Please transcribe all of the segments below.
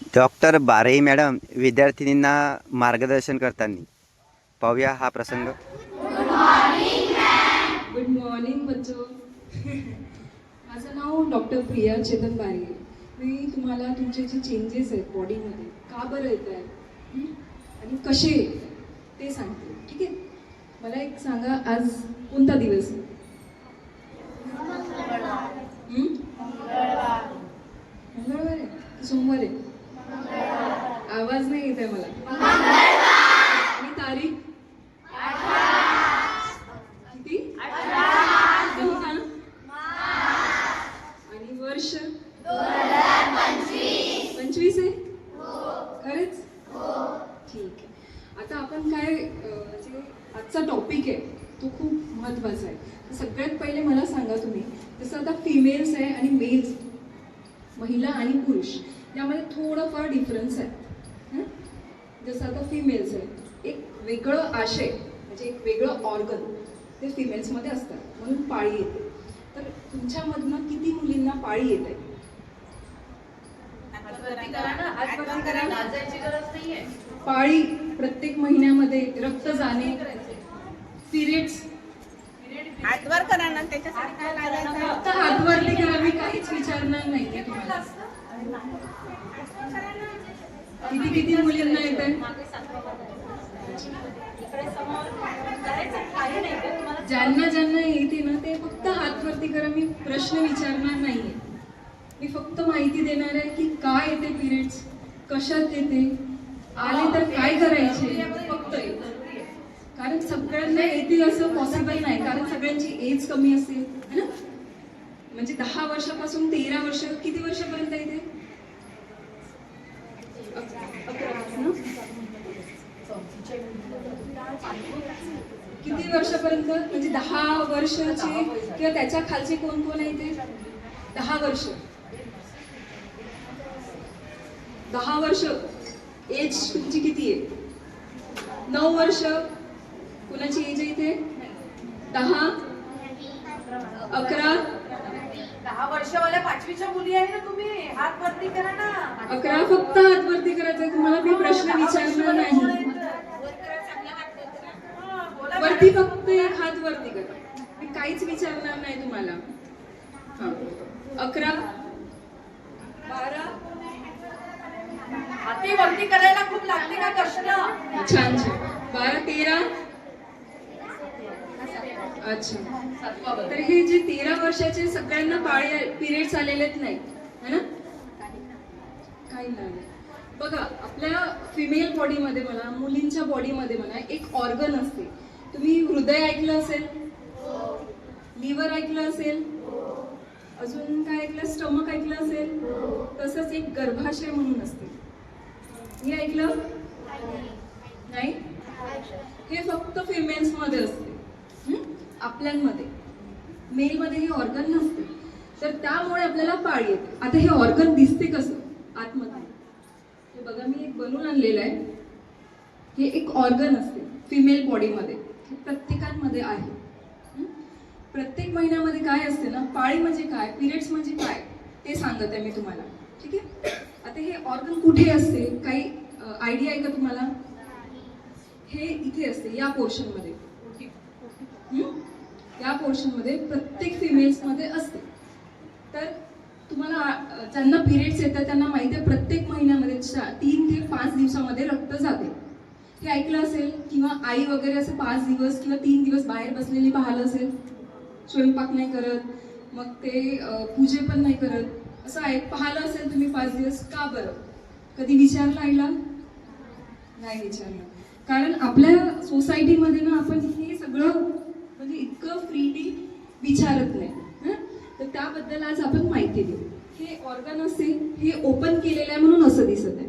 Doctor Barai madam विद्यार्थिनींना मार्गदर्शन करताना पाहूया हा प्रसंग. गुड मॉर्निंग बच्चो. माझं नाव डॉक्टर प्रिया चेतन बारे मी तुम्हाला तुमचे जे चेंजेस आहेत बॉडीमध्ये का बरं येत आहे आणि कसे ते सांगते. ठीक आहे? मला एक सांगा आज कोणता दिवस आहे? मंगळवार आहे. सोमवार आहे. आवाज नाही येत आहे मला. मी तारीख किती महिना आणि वर्ष पंचवीस आहे खरेच ठीक आहे आता आपण काय अं, जे आजचा टॉपिक आहे तो खूप महत्त्वाचा आहे तर सगळ्यात पहिले मला सांगा तुम्ही जसं आता फिमेल्स आहे आणि मेल्स महिला आणि पुरुष यामध्ये थोडंफार डिफरन्स आहे. हं? जसं आता फिमेल्स आहे. एक वेगळं आशय म्हणजे एक वेगळं ऑर्गन ते फिमेल्समध्ये असतात. म्हणून पाळी येते. तर तुमच्यामधनं किती मुलींना पाळी येते पाळी प्रत्येक महिन्यामध्ये रक्त जाणे पिरियड्स हातवर करा ना त्याच्यासाठी काय लागायचं फक्त हातवरती करा मी काहीच विचारणार नाही तुम्हाला. किती किती मुलींना येत आहे. ज्यांना ज्यांना येते ना ते फक्त हात वरती करा मी प्रश्न विचारणार नाहीये. मी फक्त माहिती देणार आहे की काय येते पिरियड्स कशात येते? आले तर काय करायचे? फक्त. कारण सगळ्यांना येतील असं पॉसिबल नाही. कारण सगळ्यांची एज कमी असेल है ना? म्हणजे दहा वर्षापासून तेरा वर्ष किती वर्षापर्यंत येते अक- अकरा ना? किती वर्षापर्यंत? म्हणजे दहा वर्षाचे किंवा त्याच्या खालचे कोण कोण आहे ते दहा वर्ष. दहा वर्ष. एज तुमची किती आहे? नऊ वर्ष. कुणाची एज आहे इथे? दहा? अकरा? दहा वर्षवाल्या पाचवीच्या मुली आहे ना तुम्ही. हात वरती करा ना. अकरा फक्त हात वरती करायचा. तुम्हाला मी प्रश्न विचारणार नाही. हा, वरती फक्त एक हात वरती करा मी काहीच विचारणार नाही तुम्हाला. हा. अकरा. बारा. हाती वरती करायला खूप लागते का कष्ट? छान छान. बारा तेरा. अच्छा. तर हे जे तेरा वर्षाचे सगळ्यांना पाळी पिरियड्स आलेलेच नाही है ना? काही नाही. बघा आपल्या फिमेल बॉडीमध्ये म्हणा मुलींच्या बॉडीमध्ये म्हणा एक ऑर्गन असते. तुम्ही हृदय ऐकलं असेल? लिव्हर ऐकलं असेल? अजून काय ऐकलं? स्टमक ऐकलं असेल? तसंच एक गर्भाशय म्हणून असते. हे ऐकलं? नाही? हे फक्त फिमेल्समध्ये असते. आपल्यांमध्ये. मेलमध्ये हे ऑर्गन नसते. तर त्यामुळे आपल्याला पाळी येते. आता हे ऑर्गन दिसते कसं? आतमध्ये. हे बघा मी एक बनवून आणलेलं आहे. हे एक ऑर्गन असते फिमेल बॉडीमध्ये हे प्रत्येकांमध्ये आहे. प्रत्येक महिन्यामध्ये काय असते ना पाळी म्हणजे काय पिरियड्स म्हणजे काय ते सांगत आहे मी तुम्हाला. ठीक आहे? आता हे ऑर्गन कुठे असते? काही आयडिया आहे का तुम्हाला? हे इथे असते या पोर्शनमध्ये या पोर्शनमध्ये प्रत्येक फिमेल्समध्ये असते. तर तुम्हाला ज्यांना पिरियड्स येतात त्यांना माहिती आहे प्रत्येक महिन्यामध्ये तीन ते पाच दिवसामध्ये रक्त जाते. हे ऐकलं असेल किंवा आई वगैरे असं पाच दिवस किंवा तीन दिवस बाहेर बसलेली पाहिलं असेल स्वयंपाक नाही करत मग ते पूजे पण नाही करत असं आहे पाहिलं असेल तुम्ही पाच दिवस का बरं? कधी विचारलं आईला? नाही विचारलं. कारण आपल्या सोसायटीमध्ये ना आपण हे सगळं म्हणजे इतकं फ्रीली विचारत नाही हं? तर त्याबद्दल आज आपण माहिती देऊ. हे ऑर्गन असते हे ओपन केलेलं आहे म्हणून असं दिसत आहे.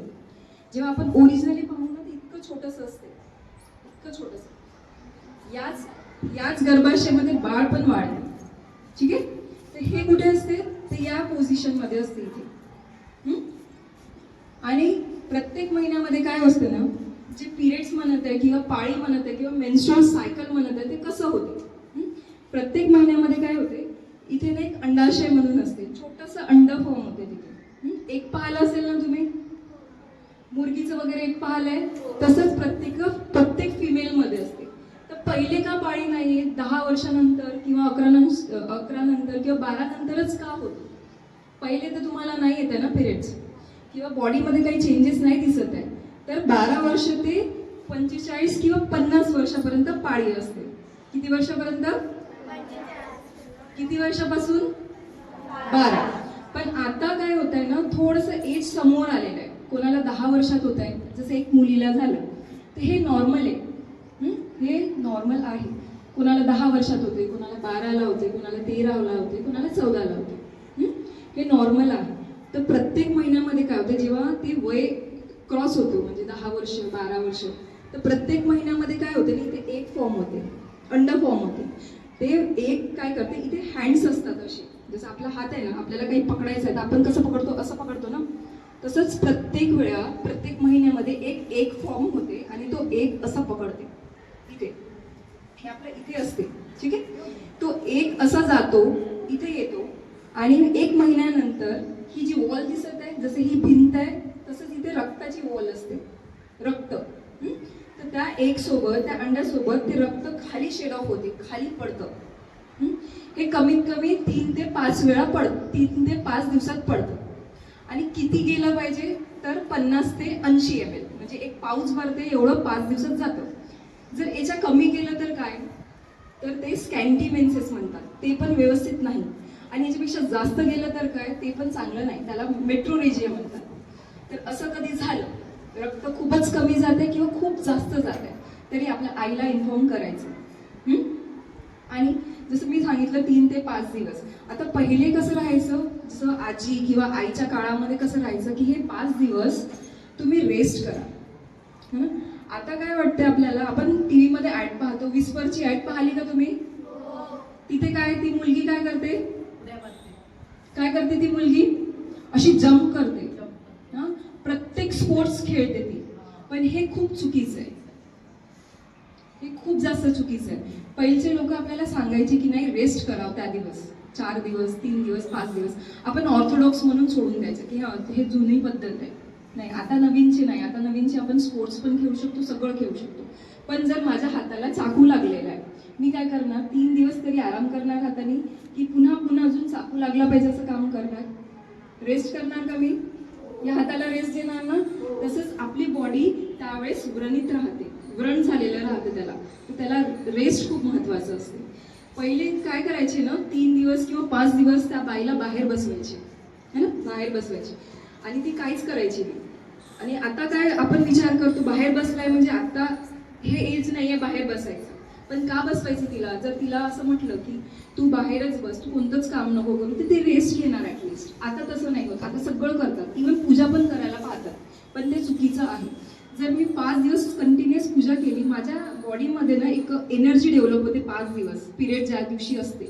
जेव्हा आपण ओरिजिनली पाहू इतकं असते. इतकं छोटस. याच याच गर्भाशयामध्ये बाळ पण वाढते ठीक आहे? तर हे कुठे असते? ते या पोझिशनमध्ये असते इथे. आणि प्रत्येक महिन्यामध्ये काय असतं ना जे पिरियड्स म्हणत आहे किंवा पाळी म्हणत आहे किंवा मेन्स्ट्रॉल सायकल म्हणत आहे ते कसं होते? प्रत्येक महिन्यामध्ये काय होते? इथे ना एक अंडाशय म्हणून असते. छोटंसं अंड फॉर्म होते तिथे. एक पाहिलं असेल ना तुम्ही? मुर्गीचं वगैरे एक पाहिलंय तसंच प्रत्येक प्रत्येक फिमेलमध्ये असते. तर पहिले का पाळी नाही दहा वर्षानंतर किंवा अकरा अकरा नंतर किंवा बारा नंतरच का होतो? पहिले तर तुम्हाला नाही येत आहे ना पिरियड्स किंवा बॉडीमध्ये काही चेंजेस नाही दिसत आहे. तर बारा वर्ष ते पंचेचाळीस किंवा पन्नास वर्षापर्यंत पाळी असते. किती वर्षापर्यंत? किती वर्षापासून? बारा. पण आता काय होत आहे ना थोडंसं एज समोर आलेलं आहे. कोणाला दहा वर्षात होत आहे जसं एक मुलीला झालं तर हे नॉर्मल आहे. हे? नॉर्मल आहे. कोणाला दहा वर्षात होते कोणाला बाराला होते कोणाला तेराला होते कोणाला चौदाला होते. हे? नॉर्मल आहे. तर प्रत्येक महिन्यामध्ये काय होतं जेव्हा ते वय क्रॉस होतो म्हणजे दहा वर्ष बारा वर्ष तर प्रत्येक महिन्यामध्ये काय होते ना इथे एक फॉर्म होते अंडर फॉर्म होते. ते एक काय करते इथे हँड्स असतात असे. जसं आपला हात आहे ना आपल्याला काही पकडायचं आहे तर आपण कसं पकडतो असं पकडतो ना. तसंच प्रत्येक वेळा प्रत्येक महिन्यामध्ये एक एक फॉर्म होते आणि तो एक असा पकडते. इथे. हे आपल्या इथे असते. ठीक आहे? तो एक असा जातो इथे येतो आणि एक महिन्यानंतर ही जी वॉल दिसत आहे जसे ही भिंत आहे तसंच इथे रक्ताची वॉल असते. रक्त. तर त्या एक सोबत त्या अंड्यासोबत ते रक्त खाली शेड ऑफ होते खाली पडतं. हे कमीत कमी तीन ते पाच वेळा पड तीन ते पाच दिवसात पडतं. आणि किती गेलं पाहिजे? तर पन्नास ते ऐंशी एम एल म्हणजे एक पाऊच भरते एवढं पाच दिवसात जातं. जर याच्या कमी केलं तर काय? तर ते स्कॅन्टीमेन्सेस म्हणतात. ते पण व्यवस्थित नाही. आणि याच्यापेक्षा जास्त गेलं तर काय? ते पण चांगलं नाही. त्याला मेट्रोरेजिया म्हणतात. तर असं कधी झालं? रक्त खूपच कमी जाते किंवा खूप जास्त जाते. तरी आपल्या आईला इन्फॉर्म करायचं. आणि जसं मी सांगितलं तीन ते पाच दिवस. आता पहिले कसं राहायचं? जसं आजी किंवा आईच्या काळामध्ये कसं राहायचं की हे पाच दिवस तुम्ही रेस्ट करा. हं? आता काय वाटतं आपल्याला? आपण टी व्हीमध्ये ॲड पाहतो. विस्परची ॲड पाहिली का तुम्ही? तिथे काय? ती मुलगी काय करते? काय करते ती मुलगी? अशी जम्प करते. हा? प्रत्येक स्पोर्ट्स खेळते ती. पण हे खूप चुकीचं आहे. हे खूप जास्त चुकीचं आहे. पहिलेचे लोक आपल्याला सांगायचे की नाही रेस्ट करावं त्या दिवस. चार दिवस तीन दिवस पाच दिवस. आपण ऑर्थोडॉक्स म्हणून सोडून द्यायचं की हा हे जुनी पद्धत आहे. नाही आता नवीनची नाही. आता नवीनची आपण स्पोर्ट्स पण खेळू शकतो सगळं खेळू शकतो. पण जर माझ्या हाताला चाकू लागलेला आहे मी काय करणार? तीन दिवस तरी आराम करणार हाताने? की पुन्हा पुन्हा अजून चाकू लागला पाहिजे असं काम करणार? रेस्ट करणार का मी? या हाताला रेस्ट देणार ना? तसंच आपली बॉडी त्यावेळेस व्रणित राहते. व्रण झालेलं राहतं त्याला. तर त्याला रेस्ट खूप महत्वाचं असते. पहिले काय करायचे ना तीन दिवस किंवा पाच दिवस त्या बाईला बाहेर बसवायचे. है ना? बाहेर बसवायचे. आणि ती काहीच करायची नाही. आणि आता काय आपण विचार करतो बाहेर बसलाय म्हणजे आता हे एज नाही आहे बाहेर बसायचं. पण का बसवायचं तिला? जर तिला असं म्हटलं की तू बाहेरच बस तू कोणतंच काम नको करू तर ते रेस्ट घेणार ॲटलिस्ट आता तसं नाही होत. आता सगळं करतात. इव्हन पूजा पण करायला पाहतात. पण ते चुकीचं आहे. जर मी पाच दिवस कंटिन्युअस पूजा केली माझ्या बॉडीमध्ये ना एक एनर्जी डेव्हलप होते पाच दिवस. पिरियड ज्या दिवशी असते.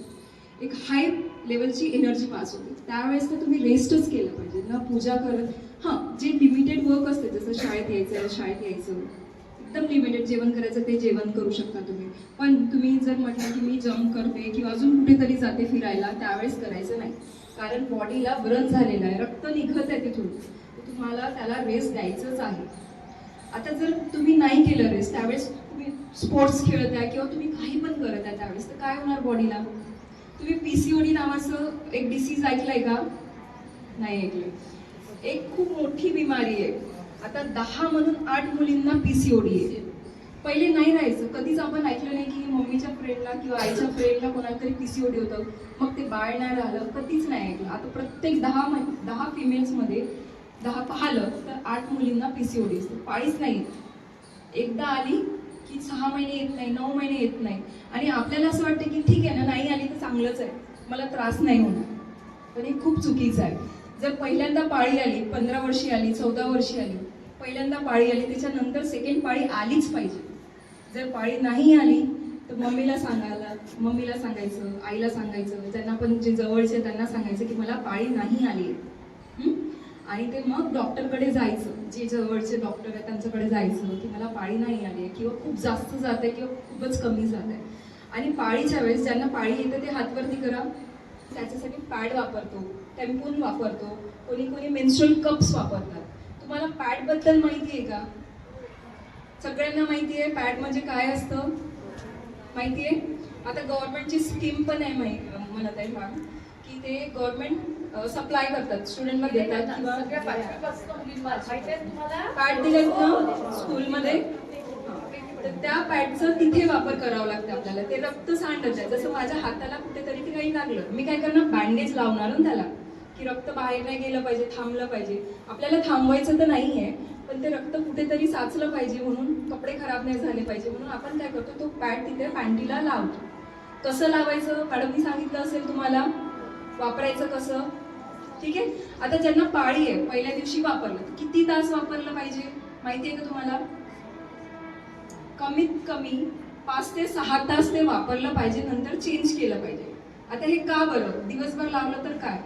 एक हाय लेवलची एनर्जी पास होते. त्यावेळेस तर तुम्ही रेस्टच केलं पाहिजे. ना पूजा करत हां जे लिमिटेड वर्क असते जसं शाळेत यायचं शाळेत यायचं एकदम लिमिटेड जेवण करायचं ते जेवण करू शकता तुम्ही. पण तुम्ही जर म्हटलं की मी जम्प करते किंवा अजून कुठेतरी जाते फिरायला त्यावेळेस करायचं नाही. कारण बॉडीला व्रण झालेलं आहे. रक्त निघत आहे तिथून. तुम्हाला त्याला रेस्ट द्यायचंच आहे. आता जर तुम्ही नाही केलं रेस त्यावेळेस तुम्ही स्पोर्ट्स खेळत आहे किंवा तुम्ही काही पण करत आहे त्यावेळेस तर काय होणार बॉडीला तुम्ही पीसीओडी नावाचं एक डिसीज ऐकलंय का? नाही ऐकलं एक खूप मोठी बिमारी आहे. आता दहा म्हणून आठ मुलींना पीसीओडी आहे. पहिले नाही राहायचं. कधीच आपण ऐकलं नाही की मम्मीच्या फ्रेंडला किंवा आईच्या फ्रेंडला कोणाला तरी पीसीओडी होतं. मग ते बाळ नाही राहिलं. कधीच नाही ऐकलं. आता प्रत्येक दहा म- दहा फिमेल्समध्ये दहा पाहिलं तर आठ मुलींना पी सी असते पाळीच नाही. येत. एकदा आली की सहा महिने येत नाही नऊ महिने येत नाही. आणि आपल्याला असं वाटतं की ठीक आहे ना नाही आली तर चांगलंच आहे. मला त्रास नाही होणार. पण हे खूप चुकीचं आहे. जर पहिल्यांदा पाळी आली पंधरा वर्षी आली चौदा वर्षी आली पहिल्यांदा पाळी आली त्याच्यानंतर सेकंड पाळी आलीच पाहिजे. जर पाळी नाही आली तर मम्मीला सांगायला मम्मीला सांगायचं आईला सांगायचं त्यांना पण जे जवळचे त्यांना सांगायचं की मला पाळी नाही आली. आहे आणि ते मग डॉक्टरकडे जायचं. जे जवळचे डॉक्टर आहेत त्यांच्याकडे जायचं. की मला पाळी नाही आली आहे किंवा खूप जास्त जात आहे किंवा खूपच कमी जात आहे. आणि पाळीच्या वेळेस ज्यांना पाळी येते ते हातवरती करा. त्याच्यासाठी पॅड वापरतो टेम्पून वापरतो. कोणी कोणी मेन्स्ट्रल कप्स वापरतात. तुम्हाला पॅडबद्दल माहिती आहे का? सगळ्यांना माहिती आहे पॅड म्हणजे काय असतं? माहिती आहे? आता गव्हर्नमेंटची स्कीम पण आहे माहिती म्हणत आहे मॅम की ते गव्हर्नमेंट सप्लाय करतात. स्टुडंटला देतात किंवा पॅड दिलेत ना स्कूलमध्ये तर त्या पॅडचं तिथे वापर करावा लागतं आपल्याला. ते रक्त सांडत आहे. जसं माझ्या हाताला कुठेतरी ते काही लागलं. मी काय करणार? बँडेज लावणार ना त्याला. की रक्त बाहेर नाही गेलं पाहिजे थांबलं पाहिजे. आपल्याला थांबवायचं तर नाही आहे पण ते रक्त कुठेतरी साचलं पाहिजे म्हणून कपडे खराब नाही झाले पाहिजे म्हणून आपण काय करतो तो पॅड तिथे पॅन्टीला लावतो. कसं लावायचं? मॅडमनी सांगितलं असेल तुम्हाला. वापरायचं कसं? ठीक आहे? आता ज्यांना पाळी आहे पहिल्या दिवशी वापरलं तर किती तास वापरलं पाहिजे? माहिती आहे का तुम्हाला? कमीत कमी पाच ते सहा तास ते वापरलं पाहिजे नंतर चेंज केलं पाहिजे. आता हे का बरं? दिवसभर लावलं तर काय?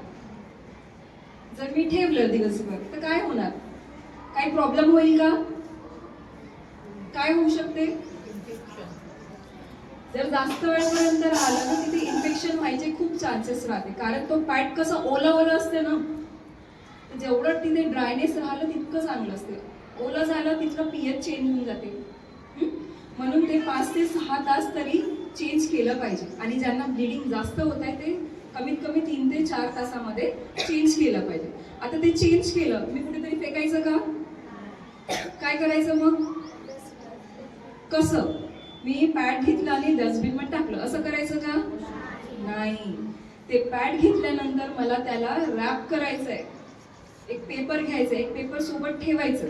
जर मी ठेवलं दिवसभर तर काय होणार? काही प्रॉब्लेम होईल का? काय होऊ शकते? जर जास्त वेळपर्यंत राहिलं ना तिथे इन्फेक्शन व्हायचे खूप चान्सेस राहते. कारण तो पॅट कसं ओलं ओलं असते ना जेवढं तिथे ड्रायनेस राहिलं तितकं चांगलं असते. ओलं झालं तिथलं पीएच चेंज होऊन जाते. म्हणून ते पाच ते सहा तास तरी चेंज केलं पाहिजे. आणि ज्यांना ब्लिडिंग जास्त होत आहे ते कमीत कमी तीन ते चार तासामध्ये चेंज केलं पाहिजे. आता ते चेंज केलं मी कुठेतरी फेकायचं का? काय करायचं मग? कसं? मी पॅड घेतलं आणि डस्टबिनमध्ये टाकलं. असं करायचं का? नाही. ते पॅड घेतल्यानंतर मला त्याला रॅप करायचं आहे एक पेपर घ्यायचा आहे एक पेपर सोबत ठेवायचं.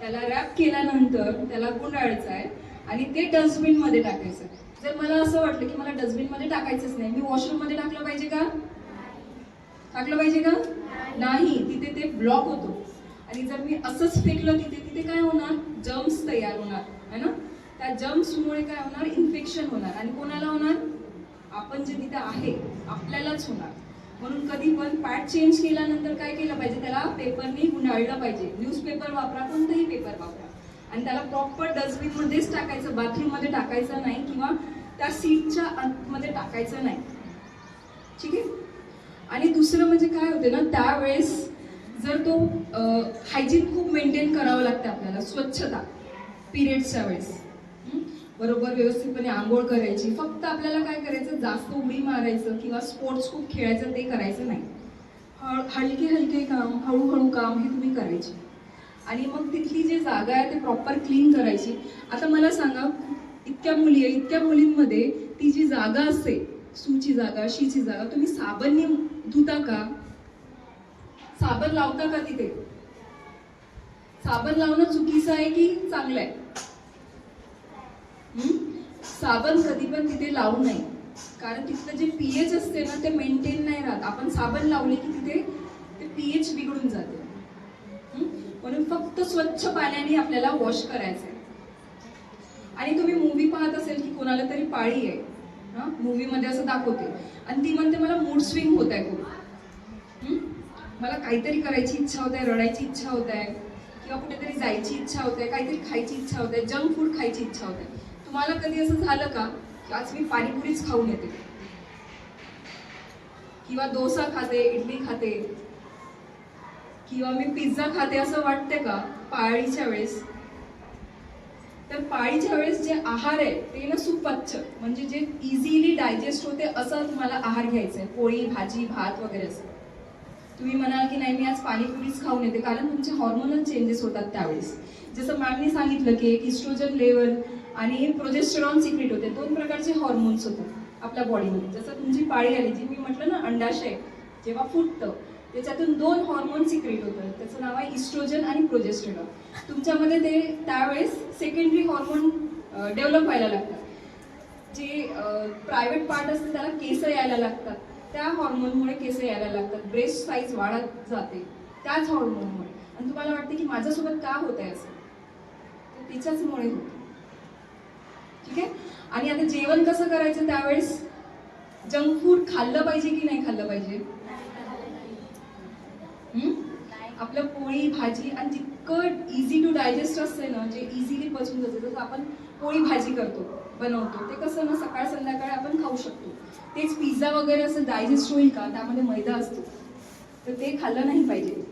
त्याला रॅप केल्यानंतर त्याला गुंडाळायचं आहे आणि ते डस्टबिनमध्ये टाकायचं आहे. जर मला असं वाटलं की मला डस्टबिनमध्ये टाकायचंच नाही मी वॉशरूममध्ये टाकलं पाहिजे का? टाकलं पाहिजे का? नाही. तिथे ते ब्लॉक होतो. आणि जर मी असंच फेकलं तिथे तिथे काय होणार? जर्म्स तयार होणार. है ना? त्या जम्समुळे काय होणार? इन्फेक्शन होणार. आणि कोणाला होणार? आपण जे तिथे आहे आपल्यालाच होणार. म्हणून कधी पण पॅट चेंज केल्यानंतर काय केलं पाहिजे? त्याला पेपरनी गुंडाळलं पाहिजे. न्यूजपेपर वापरा कोणताही पेपर वापरा. आणि त्याला प्रॉपर डस्टबिनमध्येच टाकायचं बाथरूममध्ये टाकायचं नाही किंवा त्या सीटच्या आतमध्ये टाकायचं नाही. ठीक आहे? आणि दुसरं म्हणजे काय होते ना त्यावेळेस जर तो हायजीन खूप मेंटेन करावं लागतं आपल्याला स्वच्छता पिरियड्सच्या वेळेस. बरोबर व्यवस्थितपणे आंघोळ करायची. फक्त आपल्याला काय करायचं जास्त उडी मारायचं किंवा स्पोर्ट्स खूप खेळायचं ते करायचं नाही. हळ हलके हलके काम हळूहळू काम हे तुम्ही करायचे. आणि मग तिथली जी जागा आहे ते प्रॉपर क्लीन करायची. आता मला सांगा इतक्या मुली आहे इतक्या मुलींमध्ये ती जी जागा असते सूची जागा शीची जागा तुम्ही साबणने धुता का? साबण लावता का तिथे? साबण लावणं चुकीचं आहे की चांगलं आहे? साबण कधी पण तिथे लावू नये. कारण तिथलं जे पी एच असते ना ते मेंटेन नाही राहत. आपण साबण लावले की तिथे ते पीएच बिघडून जाते. म्हणून फक्त स्वच्छ पाण्याने आपल्याला वॉश करायचं आहे आणि तुम्ही मूवी पाहत असेल की कोणाला तरी पाळी आहे. हा? मूवीमध्ये असं दाखवते. आणि ती म्हणते मला मूड स्विंग होत आहे खूप. मला काहीतरी करायची इच्छा होत आहे रडायची इच्छा होत आहे. किंवा कुठेतरी जायची इच्छा होत आहे काहीतरी खायची इच्छा होत आहे जंक फूड खायची इच्छा होत आहे. तुम्हाला कधी असं झालं का की आज मी पाणीपुरीच खाऊन येते? किंवा डोसा खाते इडली खाते किंवा मी पिझ्झा खाते असं वाटते का पाळीच्या वेळेस? तर पाळीच्या वेळेस जे आहार आहे ते ना सुपच्छ म्हणजे जे इझिली डायजेस्ट होते असं तुम्हाला आहार घ्यायचा आहे पोळी भाजी भात वगैरे असं. तुम्ही म्हणाल की नाही मी आज पाणीपुरीच खाऊन येते कारण तुमचे हॉर्मोनल चेंजेस होतात त्यावेळेस. जसं मॅमनी सांगितलं की एक इस्ट्रोजन लेवल आणि प्रोजेस्टेरॉन सिक्रेट होते. दोन प्रकारचे हॉर्मोन्स होतात आपल्या बॉडीमध्ये जसं तुमची पाळी आली जी मी म्हटलं ना अंडाशय जेव्हा फुटतं त्याच्यातून दोन हॉर्मोन सिक्रेट होतं. त्याचं नाव आहे इस्ट्रोजन आणि प्रोजेस्टेरॉन तुमच्यामध्ये ते त्यावेळेस सेकंडरी हॉर्मोन डेव्हलप व्हायला लागतात. जे प्रायव्हेट पार्ट असते त्याला केस यायला लागतात. त्या हॉर्मोनमुळे केस यायला लागतात. ब्रेस्ट साईज वाढत जाते. त्याच हॉर्मोनमुळे आणि तुम्हाला वाटते की माझ्यासोबत का होत आहे असं? तर तिच्याचमुळे होतं. ठीक आहे? आणि आता जेवण कसं करायचं त्यावेळेस? जंक फूड खाल्लं पाहिजे की नाही खाल्लं पाहिजे? आपलं पोळी भाजी आणि जितकं इझी टू डायजेस्ट असते ना जे इझिली पचून जाते. जसं आपण पोळी भाजी करतो बनवतो ते कसं ना सकाळ संध्याकाळ आपण खाऊ शकतो. तेच पिझ्झा वगैरे असं डायजेस्ट होईल का? त्यामध्ये मैदा असतो. तर ते खाल्लं नाही पाहिजे.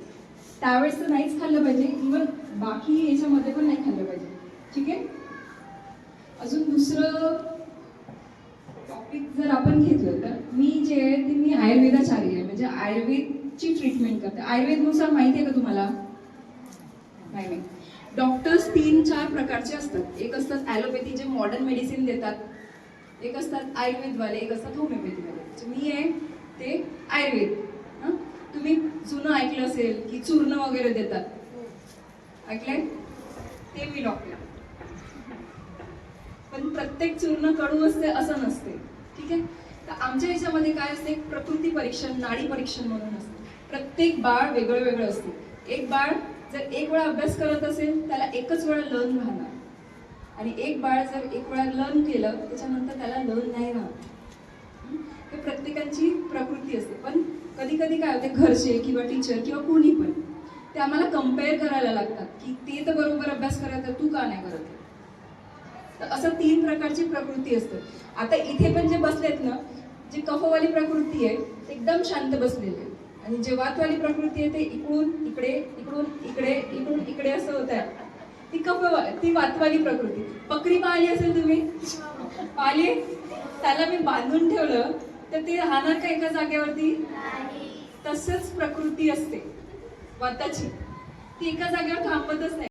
त्यावेळेस तर नाहीच खाल्लं पाहिजे. इवन बाकी याच्यामध्ये पण नाही खाल्लं पाहिजे. ठीक आहे? अजून दुसरं टॉपिक जर आपण घेतलं तर मी जे आहे ते मी आयुर्वेदाचार्य आहे. म्हणजे आयुर्वेदची ट्रीटमेंट करते. आयुर्वेदनुसार माहिती आहे का तुम्हाला? नाही नाही. डॉक्टर्स तीन चार प्रकारचे असतात. एक असतात ॲलोपॅथी जे मॉडर्न मेडिसिन देतात. एक असतात आयुर्वेदवाले एक असतात होमिओपॅथीवाले म्हणजे मी आहे ते आयुर्वेद. हां? तुम्ही जुनं ऐकलं असेल की चूर्ण वगैरे देतात. ऐकलंय? ते मी डॉक्टर पण प्रत्येक चूर्ण कडू असते असं नसते. ठीक आहे? तर आमच्या याच्यामध्ये काय असते? एक प्रकृती परीक्षण नाडी परीक्षण म्हणून असते. प्रत्येक बाळ वेगळं वेगळं असते. एक बाळ जर एक वेळा अभ्यास करत असेल त्याला एकच वेळा लर्न राहणार. आणि एक बाळ जर एक वेळा लर्न केलं त्याच्यानंतर त्याला लर्न नाही राहत हे? प्रत्येकांची प्रकृती असते. पण कधी कधी काय होते? घरचे किंवा टीचर किंवा कोणी पण ते आम्हाला कंपेअर करायला लागतात की ते तर बरोबर अभ्यास करायचं तू का नाही करत आहे? तर असं तीन प्रकारची प्रकृती असते. आता इथे पण जे बसलेत ना जी कफवाली प्रकृती आहे ते एकदम शांत बसलेली आहे. आणि जे वातवाली प्रकृती आहे ते इकडून इकडे इकडून इकडे इकडून इकडे असं होत आहे. ती कफ ती वातवाली प्रकृती. बकरी पाहिली असेल तुम्ही? पाहिली त्याला मी बांधून ठेवलं तर ते राहणार का एका जागेवरती? तसंच प्रकृती असते. वाताची. ती एका जागेवर थांबतच नाही.